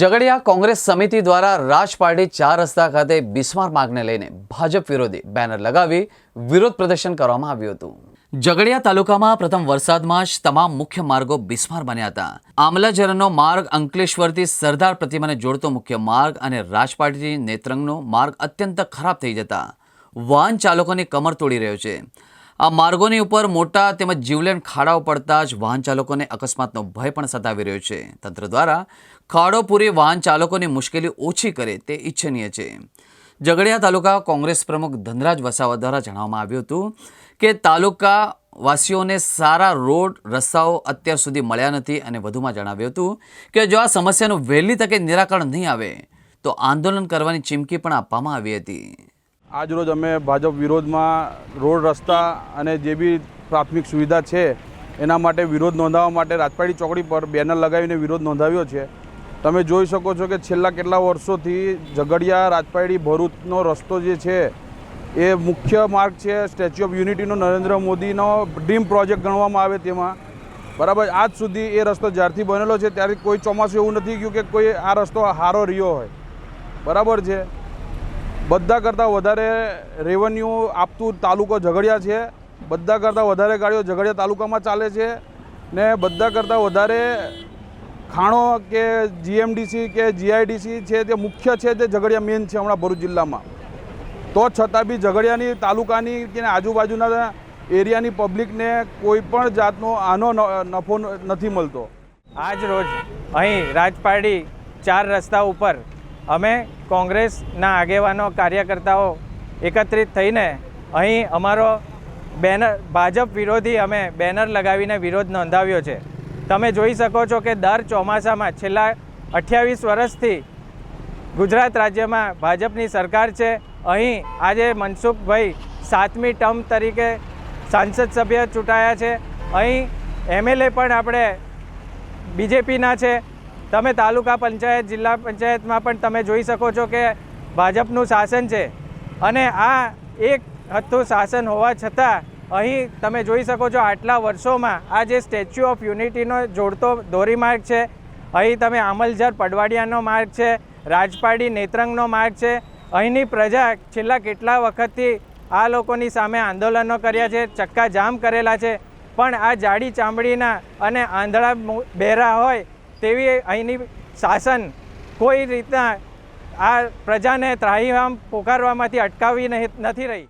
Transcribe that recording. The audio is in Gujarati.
ઝઘડિયા કોંગ્રેસ સમિતિ દ્વારા રાજ ચાર રસ્તા ખાતે બિસ્માર માર્ગને લઈને ભાજપ વિરોધી બેનર લગાવી વિરોધ પ્રદર્શન કરવામાં આવ્યું હતું. ઝઘડિયા તાલુકામાં પ્રથમ વરસાદમાં જ તમામ મુખ્ય માર્ગો બિસ્માર બન્યા હતા. આમલાજરનો માર્ગ અંકલેશ્વરથી સરદાર પ્રતિમાને જોડતો મુખ્ય માર્ગ અને રાજપાટીથી નેત્રંગનો માર્ગ અત્યંત ખરાબ થઈ જતા વાહન ચાલકોની કમર તોડી રહ્યો છે. આ માર્ગોની ઉપર મોટા તેમજ જીવલેણ ખાડાઓ પડતા જ વાહન ચાલકોને અકસ્માતનો ભય પણ સતાવી રહ્યો છે. તંત્ર દ્વારા ખાડો પૂરી વાહન ચાલકોની મુશ્કેલી ઓછી કરે તે ઈચ્છનીય છે. ઝઘડિયા તાલુકા કોંગ્રેસ પ્રમુખ ધનરાજ વસાવા દ્વારા જણાવવામાં આવ્યું હતું કે તાલુકા વાસીઓને સારા રોડ રસ્તાઓ અત્યાર સુધી મળ્યા નથી અને વધુમાં જણાવ્યું હતું કે જો આ સમસ્યાનું વહેલી તકે નિરાકરણ નહીં આવે, તો આંદોલન કરવાની ચીમકી પણ આપવામાં આવી હતી. આજરોજ અમે ભાજપ વિરોધમાં રોડ રસ્તા અને જે બી પ્રાથમિક સુવિધા છે, એના માટે વિરોધ નોંધાવવા માટે રાજપાડી ચોકડી પર બેનર લગાવીને વિરોધ નોંધાવ્યો છે. તમે જોઈ શકો છો કે છેલ્લા કેટલા વર્ષોથી ઝઘડિયા, રાજપાડી, ભરૂચનો રસ્તો જે છે, એ મુખ્ય માર્ગ છે, સ્ટેચ્યુ ઓફ યુનિટીનો નરેન્દ્ર મોદીનો ડ્રીમ પ્રોજેક્ટ ગણવામાં આવે તેમાં. બરાબર, આજ સુધી એ રસ્તો જ્યારથી બનેલો છે, ત્યારથી કોઈ ચોમાસું એવું નથી ગયું કે કોઈ આ રસ્તો હારો રહ્યો હોય. બરાબર છે. બધા કરતાં વધારે રેવન્યુ આપતું તાલુકો ઝઘડિયા છે. બધા કરતાં વધારે ગાડીઓ ઝઘડિયા તાલુકામાં ચાલે છે ને બધા કરતાં વધારે ખાણો કે જીએમડીસી કે જીઆઈડીસી છે તે મુખ્ય છે તે ઝઘડિયા મેન છે હમણાં ભરૂચ જિલ્લામાં. તો છતાં બી ઝઘડિયાની તાલુકાની કે આજુબાજુના એરિયાની પબ્લિકને કોઈ પણ જાતનો આનો નફો નથી મળતો. આજ રોજ અહીં રાજપારડી ચાર રસ્તા ઉપર અમે કોંગ્રેસના આગેવાનો, કાર્યકર્તાઓ એકત્રિત થઈને અહીં અમારો બેનર, ભાજપ વિરોધી અમે બેનર લગાવીને વિરોધ નોંધાવ્યો છે. તમે જોઈ શકો છો કે દર ચોમાસામાં છેલ્લા અઠ્યાવીસ વર્ષથી ગુજરાત રાજ્યમાં ભાજપની સરકાર છે. અહીં આજે મનસુખભાઈ સાતમી ટર્મ તરીકે સાંસદ સભ્ય ચૂંટાયા છે. અહીં એમએલએ પણ આપણે બીજેપીના છે. તમે તાલુકા પંચાયત, જિલ્લા પંચાયતમાં પણ તમે જોઈ શકો છો કે ભાજપનું શાસન છે. અને આ એક હથ્થું શાસન હોવા છતાં અહીં તમે જોઈ શકો છો આટલા વર્ષોમાં આ જે સ્ટેચ્યુ ઓફ યુનિટીનો જોડતો ધોરીમાર્ગ છે. અહીં તમે આમલઝર પડવાડિયાનો માર્ગ છે, રાજપાડી નેત્રંગનો માર્ગ છે. અહીંની પ્રજા છેલ્લા કેટલા વખતથી આ લોકોની સામે આંદોલનો કર્યા છે ચક્કા જામ કરેલા છે. પણ આ જાડી ચામડીના અને આંધળા બહેરા હોય તેવી અહીંની શાસન કોઈ રીતના આ પ્રજાને ત્રાહીમામ પોકારવામાંથી અટકાવી નથી રહી.